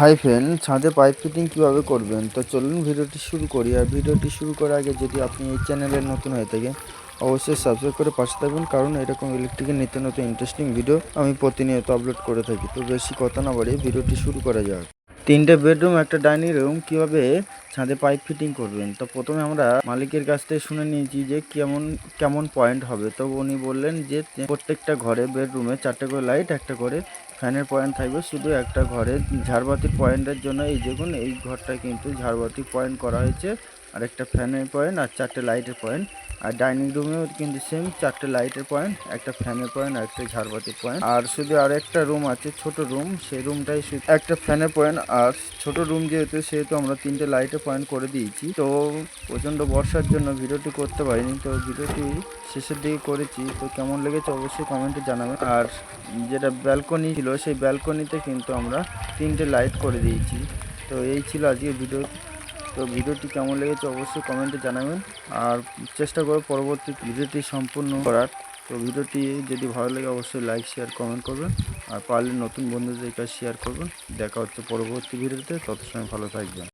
High friend, ছাদে pipe fitting কীভাবে করবেন? তো চলুন ভিডিওটি শুরু করি। আর ভিডিওটি শুরু করার আগে যদি আপনি এই চ্যানেলের নতুন হয়ে থাকেন, অবশ্যই সাবস্ক্রাইব করে পাশে থাকবেন কারণ এরকম ইলেকট্রিকের নিত্য নতুন ইন্টারেস্টিং ভিডিও আমি প্রতিনিয়ত আপলোড করে থাকি। তো বেশি কথা না বাড়িয়ে ভিডিওটি শুরু করা যাক। তিনটে বেডরুম, একটা ডাইনিং রুম, কীভাবে ছাদে পাইপ ফিটিং করবেন? তো প্রথমে আমরা মালিকের কাছ থেকে শুনে নিয়েছি যে কেমন কেমন পয়েন্ট হবে। তো উনি বললেন যে প্রত্যেকটা ঘরে বেডরুমে চারটে করে লাইট, একটা করে ফ্যানের পয়েন্ট থাকবে। শুধু একটা ঘরে ঝাড়বাতির পয়েন্টের জন্য এই দেখুন, এই ঘরটা কিন্তু ঝাড়বাতির পয়েন্ট করা হয়েছে। আর একটা ফ্যানের পয়েন্ট আর চারটে লাইটের পয়েন্ট। আর ডাইনিং রুমেও কিন্তু সেম চারটে লাইটের পয়েন্ট একটা ফ্যানের পয়েন্ট আর একটা ঝাড়বাতির পয়েন্ট আর শুধু আর একটা রুম আছে, ছোট রুম সেই রুমটাই একটা ফ্যানের পয়েন্ট আর ছোট রুম যেহেতু, সেহেতু আমরা তিনটে লাইটের পয়েন্ট করে দিয়েছি। তো প্রচণ্ড বর্ষার জন্য ভিডিওটি করতে পারিনি, তো ভিডিওটি শেষের দিকে করেছি। তো কেমন লেগেছে অবশ্যই কমেন্টে জানাবেন। আর যেটা ব্যালকনি ছিল, সেই ব্যালকনিতে কিন্তু আমরা তিনটে লাইট করে দিয়েছি। তো এই ছিল আজকে ভিডিও তো ভিডিওটি কেমন লেগেছে অবশ্যই কমেন্টে জানাবেন। আর চেষ্টা করব পরবর্তী ভিডিওটি সম্পূর্ণ করার। তো ভিডিওটি যদি ভালো লাগে অবশ্যই লাইক শেয়ার কমেন্ট করবেন। আর পারলে নতুন বন্ধুদের কাছে শেয়ার করবেন। দেখা হচ্ছে পরবর্তী ভিডিওতে। তত সময় ভালো থাকবেন।